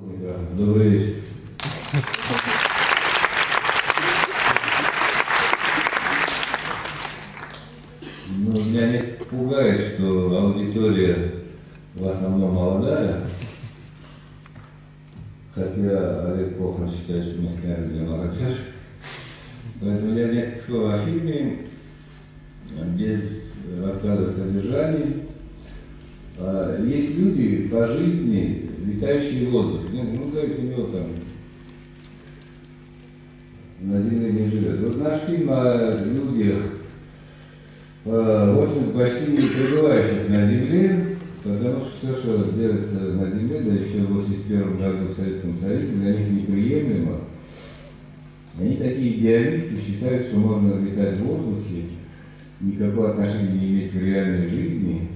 Добрый вечер. Ну, меня не пугает, что аудитория в основном молодая. Хотя Олег Кохан считает, что мы сняли для молодежи. Поэтому я несколько слов о фильме, без рассказа содержаний. А, Есть люди по жизни, летающие в воздухе. Ну, говорит, у него там земле не живет. Вот наш фильм о людях, в общем, почти не пребывающих на земле, потому что все, что делается на земле, да еще в 81 году в Советском Союзе, для них неприемлемо. Они такие идеалисты, считают, что можно летать в воздухе, никакого отношения не иметь к реальной жизни.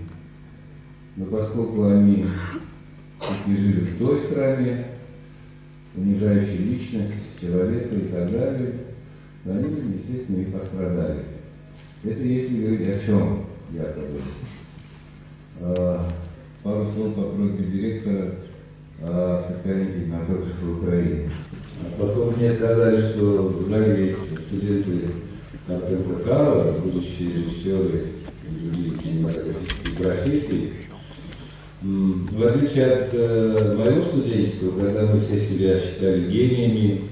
Но поскольку они не жили в той стране, унижающей личность человека и так далее, они, естественно, и пострадали. Это если говорить о чем якобы. А, Пару слов по просьбе директора о состоянии кинематографа в Украине. А Потом мне сказали, что в зале есть студенты Артема Карова, будущие режиссеры и другие кинематографические профессии. В отличие от э, моего студенчества, когда мы все себя считали гениями,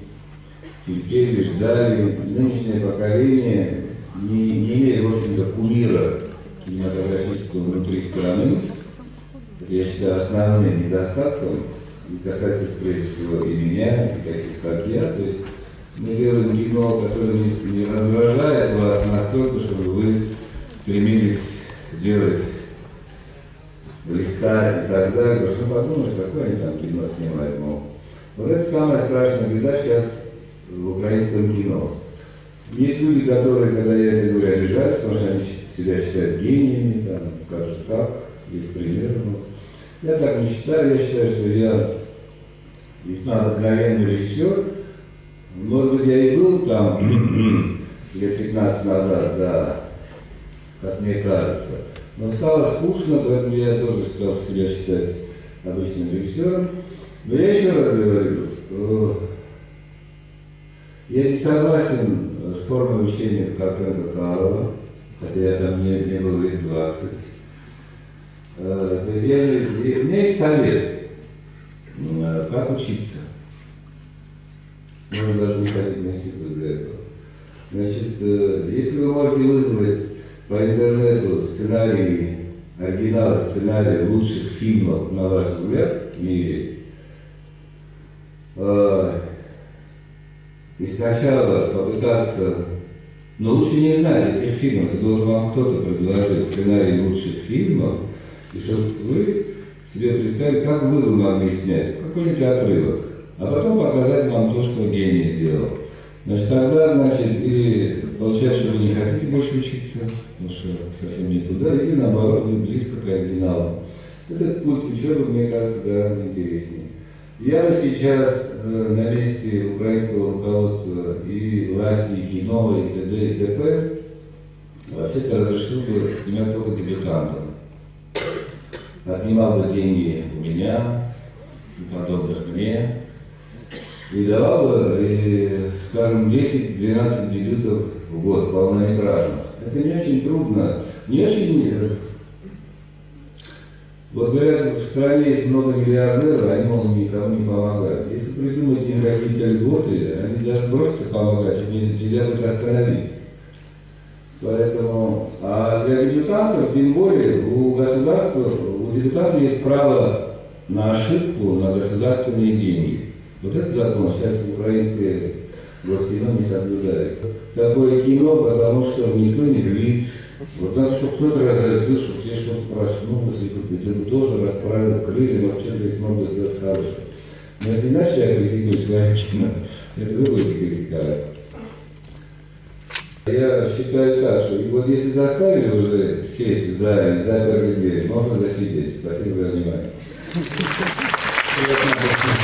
терпели, ждали, нынешнее поколение не, не имеет, в общем-то, кумира кинематографического внутри страны. Я считаю, основным недостатком, и касается, прежде всего, и меня, и таких, как я. То есть мы делаем кино, которое не, не раздражает вас настолько, чтобы вы стремились сделать блистать и так далее, что подумаешь, какое они там кино снимают, мол. Вот это самая страшная беда сейчас в украинском кино. Есть люди, которые, когда я это говорю, обижаются, потому что они себя считают гениями, там, как же так, есть примеры. но Я так не считаю, я считаю, что я весьма обыкновенный режиссер. Может быть, я и был там лет 15 назад, да, как мне кажется. Но стало скучно, поэтому я тоже стал себя считать обычным режиссером. Но я еще раз говорю, э, я не согласен с формой учения в Карпенко Карова, хотя я там не, не был лет 20. Э, я, у меня есть совет, э, как учиться. Можно даже не ходить на институт для этого. Значит, э, если вы можете вызвать по интернету сценарии, оригиналы сценария лучших фильмов, на ваш взгляд, в мире, э, и сначала попытаться, но лучше не знать этих фильмов, это должен вам кто-то предложить сценарий лучших фильмов, и чтобы вы себе представили, как вы бы могли снять какой-нибудь отрывок, а потом показать вам то, что гений сделал. Значит, тогда, значит, или получается, что вы не хотите больше учиться, потому что совсем не туда, или наоборот, вы близко к оригиналу. Этот путь учебы, мне кажется, гораздо интереснее. Я бы сейчас э, на месте украинского руководства и власти, и кино, и т.д. и т.п. вообще-то разрешил бы снимать только дебютантам. Отнимал бы деньги у меня, и подобных мне, и давал бы, э, скажем, 10-12 дебютов в год полнометражных. Это не очень трудно, не очень... Вот говорят, в стране есть много миллиардеров, они, мол, никому не помогают. Если придумать им какие-то льготы, они даже бросятся помогать, их не- нельзя будет остановить. Поэтому, а для дебютантов, тем более, у государства, у дебютантов есть право на ошибку, на государственные деньги. Вот этот закон сейчас украинское госкино не соблюдает. Такое кино, потому что никто не злит. Вот надо, чтобы кто-то разразил, чтобы все что-то проснулось, и кто-то тоже расправил крылья, что-то и смог бы сделать хорошее. Но это иначе я критикую свое кино. Это вы будете критиковать. Я считаю так, что вот если заставили уже сесть зале и заперли дверь, можно засидеть. Спасибо за внимание.